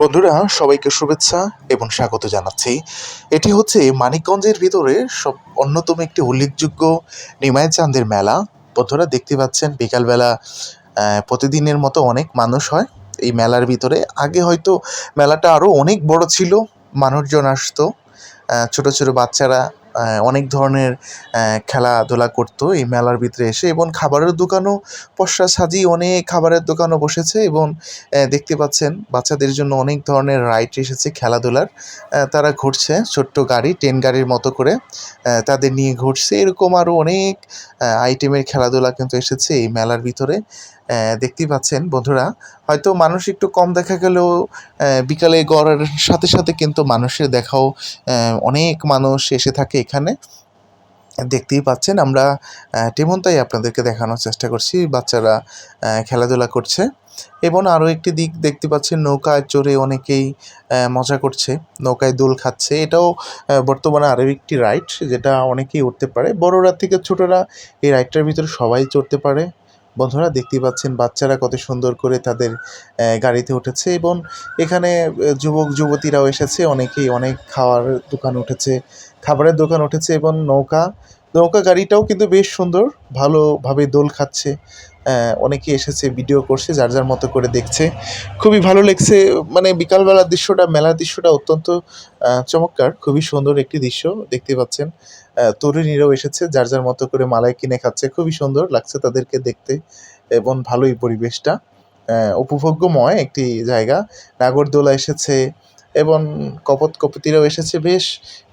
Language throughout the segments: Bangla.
বন্ধুরা, সবাইকে শুভেচ্ছা এবং স্বাগত জানাচ্ছি। এটি হচ্ছে মানিকগঞ্জের ভিতরে সব অন্যতম একটি উল্লেখযোগ্য নিমায় চাঁদের মেলা। বন্ধুরা, দেখতে পাচ্ছেন, বিকালবেলা প্রতিদিনের মতো অনেক মানুষ হয়। এই মেলার ভিতরে আগে হয়তো মেলাটা আরও অনেক বড় ছিল, মানুষজন আসতো। ছোটো ছোট বাচ্চারা অনেক ধরনের খেলাধুলা করতো এই মেলার ভিতরে এসে এবং খাবারের দোকানও পশরা সাজিয়ে অনেক খাবারের দোকানও বসেছে এবং দেখতে পাচ্ছেন বাচ্চাদের জন্য অনেক ধরনের রাইড এসেছে খেলাধুলার। তারা ঘুরছে, ছোট্ট গাড়ি, ট্রেন গাড়ির মতো করে তাদের নিয়ে ঘুরছে। এরকম আরও অনেক আইটেমের খেলাধুলা কিন্তু এসেছে এই মেলার ভিতরে। দেখতেই পাচ্ছেন বন্ধুরা, হয়তো মানুষ একটু কম দেখা গেলেও বিকালে গড়ার সাথে সাথে কিন্তু মানুষের দেখাও অনেক মানুষ এসে থাকে এখানে দেখতেই পাচ্ছেন। আমরা টেমনটাই আপনাদেরকে দেখানোর চেষ্টা করছি। বাচ্চারা খেলাধুলা করছে। এবং আরও একটি দিক দেখতে পাচ্ছেন, নৌকায় চড়ে অনেকেই মজা করছে। নৌকায় দোল খাচ্ছে। এটাও বর্তমানে আরও একটি রাইড, যেটা অনেকেই উঠতে পারে। বড়রা থেকে ছোটরা এই রাইডটার ভিতরে সবাই চড়তে পারে। বন্ধুরা দেখতে পাচ্ছেন বাচ্চারা কত সুন্দর করে তাদের গাড়িতে উঠেছে এবং এখানে যুবক, যুবতীরাও এসেছে, অনেকেই অনেক খাওয়ার দোকান উঠেছে, খাবারের দোকান উঠেছে এবং নৌকা নৌকা গাড়িটাও কিন্তু বেশ সুন্দর, ভালোভাবে দোল খাচ্ছে অনেকে এসেছে ভিডিও করছে, যার যার মতো করে দেখছে। খুবই ভালো লাগছে মানে বিকালবেলার দৃশ্যটা, মেলার দৃশ্যটা অত্যন্ত চমৎকার, খুবই সুন্দর একটি দৃশ্য দেখতে পাচ্ছেন। তরুণীরাও এসেছে, যার যার মতো করে মালাই কিনে খাচ্ছে, খুবই সুন্দর লাগছে তাদেরকে দেখতে এবং ভালোই পরিবেশটা। উপভোগ্যময় একটি জায়গা। নাগরদোলা এসেছে এবং কপত কপতিরাও এসেছে বেশ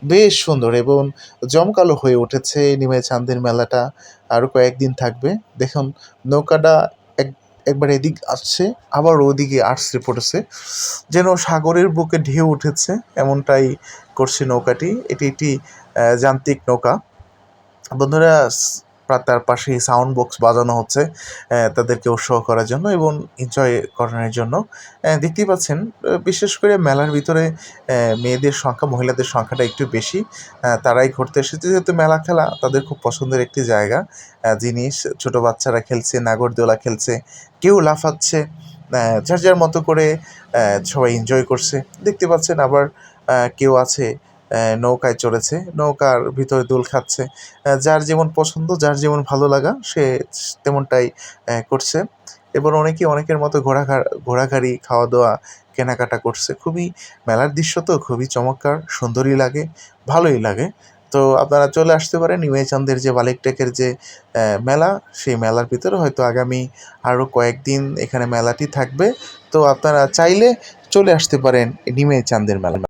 বেশ সুন্দর এবং জমকালো হয়ে উঠেছে নিমাই চাঁদের মেলাটা। আরও কয়েকদিন থাকবে। দেখুন, নৌকাটা এক, একবার এদিক আসছে, আবার ওদিকে আসছে পড়েছে। যেন সাগরের বুকে ঢেউ উঠেছে, এমনটাই করছে নৌকাটি। এটি একটি যান্ত্রিক নৌকা। বন্ধুরা তার পাশে সাউন্ড বক্স বাজানো হচ্ছে তাদেরকে উৎসাহ করার জন্য এবং এনজয় করানোর জন্য। দেখতেই পাচ্ছেন বিশেষ করে মেলার ভিতরে মেয়েদের সংখ্যা, মহিলাদের সংখ্যাটা একটু বেশি। তারাই ঘুরতে এসেছে, যেহেতু মেলা খেলা, তাদের খুব পছন্দের একটি জায়গা। জিনিস, ছোট বাচ্চারা খেলছে, নাগরদোলা খেলছে, কেউ লাফাচ্ছে যার যার মতো করে সবাই এনজয় করছে। দেখতে পাচ্ছেন আবার কেউ আছে নৌকায় চড়েছে, নৌকার ভিতরে দোল খাচ্ছে। যার যেমন পছন্দ, যার যেমন ভালো লাগা, সে তেমনটাই করছে। এবং অনেকে অনেকের মতো ঘোরা ঘোরাঘাড়ি খাওয়া দাওয়া কেনাকাটা করছে। খুবই মেলার দৃশ্য তো, খুবই চমৎকার, সুন্দরই লাগে, ভালোই লাগে। তো আপনারা চলে আসতে পারেন নিমাইচান্দের যে বালিকটেকের যে মেলা, সেই মেলার ভিতরে। হয়তো আগামী আরও কয়েকদিন এখানে মেলাটি থাকবে। তো আপনারা চাইলে চলে আসতে পারেন নিমাই চাঁদের মেলা